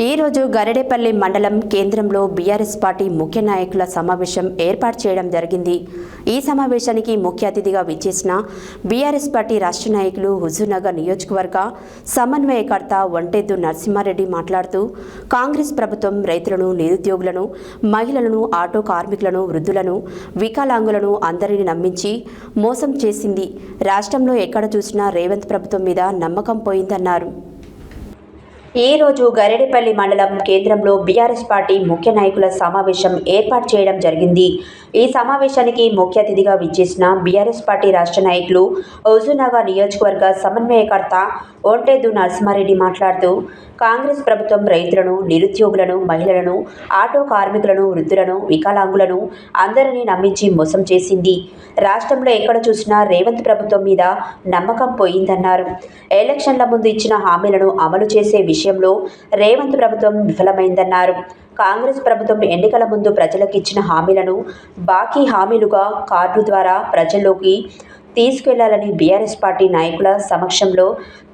ఈరోజు గరడేపల్లి మండలం కేంద్రంలో బీఆర్ఎస్ పార్టీ ముఖ్య నాయకుల సమావేశం ఏర్పాటు చేయడం జరిగింది. ఈ సమావేశానికి ముఖ్య అతిథిగా విచ్చేసిన బీఆర్ఎస్ పార్టీ రాష్ట్ర నాయకులు హుజూర్నగర్ నియోజకవర్గ సమన్వయకర్త వంటెద్దు నరసింహారెడ్డి మాట్లాడుతూ కాంగ్రెస్ ప్రభుత్వం రైతులను నిరుద్యోగులను మహిళలను ఆటో కార్మికులను వృద్ధులను వికలాంగులను అందరినీ నమ్మించి మోసం చేసింది. రాష్ట్రంలో ఎక్కడ చూసినా రేవంత్ ప్రభుత్వం మీద నమ్మకం పోయిందన్నారు. ఈ రోజు గరేడిపల్లి మండలం కేంద్రంలో బీఆర్ఎస్ పార్టీ ముఖ్య నాయకుల సమావేశం ఏర్పాటు చేయడం జరిగింది. ఈ సమావేశానికి ముఖ్య అతిథిగా విచ్చేసిన బీఆర్ఎస్ పార్టీ రాష్ట్ర నాయకులు హుజూర్నగర్ నియోజకవర్గ సమన్వయకర్త ఒంటెద్దు నరసింహారెడ్డి మాట్లాడుతూ కాంగ్రెస్ ప్రభుత్వం రైతులను నిరుద్యోగులను మహిళలను ఆటో కార్మికులను వృద్ధులను వికలాంగులను అందరినీ నమ్మించి మోసం చేసింది. రాష్ట్రంలో ఎక్కడ చూసినా రేవంత్ ప్రభుత్వం మీద నమ్మకం పోయిందన్నారు. ఎలక్షన్ల ముందు ఇచ్చిన హామీలను అమలు చేసే విషయం విషయంలో రేవంత్ ప్రభుత్వం విఫలమైందన్నారు. కాంగ్రెస్ ప్రభుత్వం ఎన్నికల ముందు ప్రజలకు ఇచ్చిన హామీలను బాకీ హామీలుగా కార్డు ద్వారా ప్రజల్లోకి తీసుకెళ్ళాలని బీఆర్ఎస్ పార్టీ నాయకుల సమక్షంలో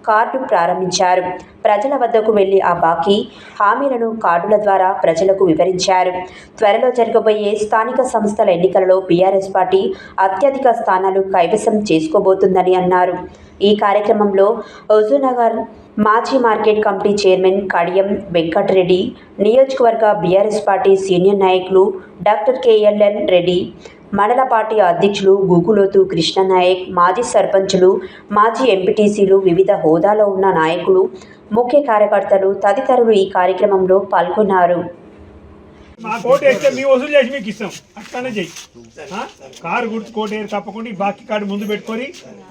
కార్డు ప్రారంభించారు. ప్రజల వద్దకు వెళ్ళి ఆ బాకీ హామీలను కార్డుల ద్వారా ప్రజలకు వివరించారు. త్వరలో జరగబోయే స్థానిక సంస్థల ఎన్నికలలో బీఆర్ఎస్ పార్టీ అత్యధిక స్థానాలు కైవసం చేసుకోబోతుందని అన్నారు. ఈ కార్యక్రమంలో హుజూర్నగర్ మాజీ market committee chairman Kadiyam Venkatareddy నియోజకవర్గ బీఆర్ఎస్ పార్టీ సీనియర్ నాయకులు డాక్టర్ కేఎల్ఎన్ రెడ్డి మండల పార్టీ అధ్యక్షులు గుగులోతు కృష్ణనాయక్ మాజీ సర్పంచులు మాజీ ఎంపీటీసీలు వివిధ హోదాలో ఉన్న నాయకులు ముఖ్య కార్యకర్తలు తదితరులు ఈ కార్యక్రమంలో పాల్గొన్నారు. మా కోట వేస్తే మీ వసూలు చేసి మీకు ఇస్తాం. అట్లానే చెయ్యి. కారు గుర్తు కోట వేరు తప్పకుండా ఈ బాకీ కార్డు ముందు పెట్టుకొని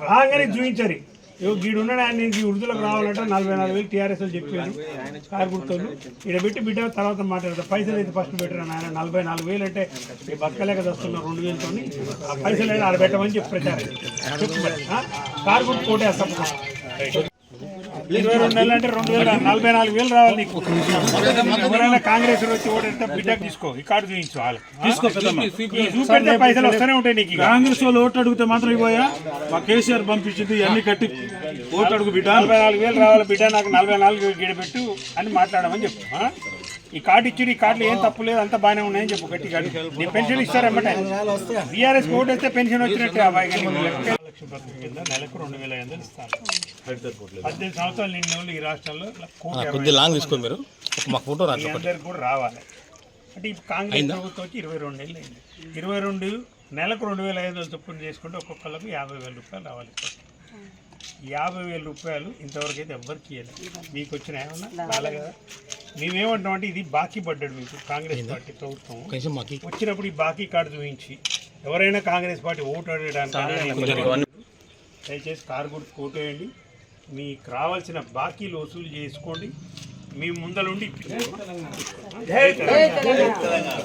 రాగానే చూపించారు ఇగో గీడు ఉన్నాడు? ఆయన ఈ వృద్ధులకు రావాలంటే. నలభై నాలుగు వేలు టీఆర్ఎస్ చెప్పాను కారు గుర్తులు ఇక్కడ పెట్టి బిడ్డ తర్వాత మాట్లాడతారు పైసలు అయితే ఫస్ట్ పెట్టారు ఆయన నలభై నాలుగు వేలు అంటే మీ బతకలేక వస్తున్నారు రెండు వేలతో ఆ పైసలు అయితే ఆడ పెట్టమని చెప్పి ప్రచారం. చెప్పు కారు గుర్తు కోట వేస్తాం. ఇరవై రెండు నెలలు అంటే రెండు వేల నలభై నాలుగు వేలు రావాలి నీకు. ఎవరైనా కాంగ్రెస్ వచ్చి ఓటేస్తే బిడ్డకు తీసుకో ఈ కార్డు చూపించు వాళ్ళు తీసుకో పెద్దమ్మ. ఈ చూపెడితే పైసలు వస్తూనే ఉంటాయి నీకు. కాంగ్రెస్ వాళ్ళు ఓటు అడిగితే మాత్రం ఇవ్వయా మా కేసీఆర్ పంపించింది ఇవన్నీ కట్టి ఓటు అడుగు బిడ్డ. నలభై నాలుగు వేలు రావాలి బిడ్డ నాకు నలభై నాలుగు గిడబెట్టు అని మాట్లాడమని చెప్పు? ఈ కార్డు ఇచ్చి ఈ కార్డులో ఏం తప్పు లేదు అంతా బాగానే ఉన్నాయని చెప్పు గట్టి కార్డు నీ పెన్షన్ ఇస్తారన్నమాట బీఆర్ఎస్ ఓటు వేస్తే పెన్షన్ వచ్చినట్టే అబ్బాయి లక్ష పథకం కింద నెలకు రెండు వేల ఐదు వందలు ఇస్తాను పద్దెనిమిది సంవత్సరాలు నిన్న వాళ్ళు ఈ రాష్ట్రంలో కొద్దిగా లాంగ్ తీసుకోండి మీరు. ఒక మా ఫోటో అందరికి కూడా రావాలి. అంటే ఈ కాంగ్రెస్ ప్రభుత్వం వచ్చి ఇరవై రెండు ఏళ్ళు అయింది. ఇరవై రెండు నెలకు రెండు వేల ఐదు వందలు చొప్పున చేసుకుంటే ఒక్కొక్కరికి యాభై వేల రూపాయలు రావాలి. యాభై వేల రూపాయలు ఇంతవరకు అయితే ఎవ్వరికి ఇవ్వలేదు. మీకు వచ్చిన ఏమన్నా? రాలే కదా? మేమేమంటాం అంటే ఇది బాకీ పడ్డాడు మీకు. కాంగ్రెస్ పార్టీ ప్రభుత్వం. వచ్చినప్పుడు ఈ బాకీ కార్డు చూపించి ఎవరైనా కాంగ్రెస్ పార్టీ ఓటు అడగడానికి దయచేసి కారు గుర్తు ఓటు వేయండి మీకు రావాల్సిన బాకీలు వసూలు చేసుకోండి మీ ముందలుండి ఇప్పిస్తాం. జై తెలంగాణ.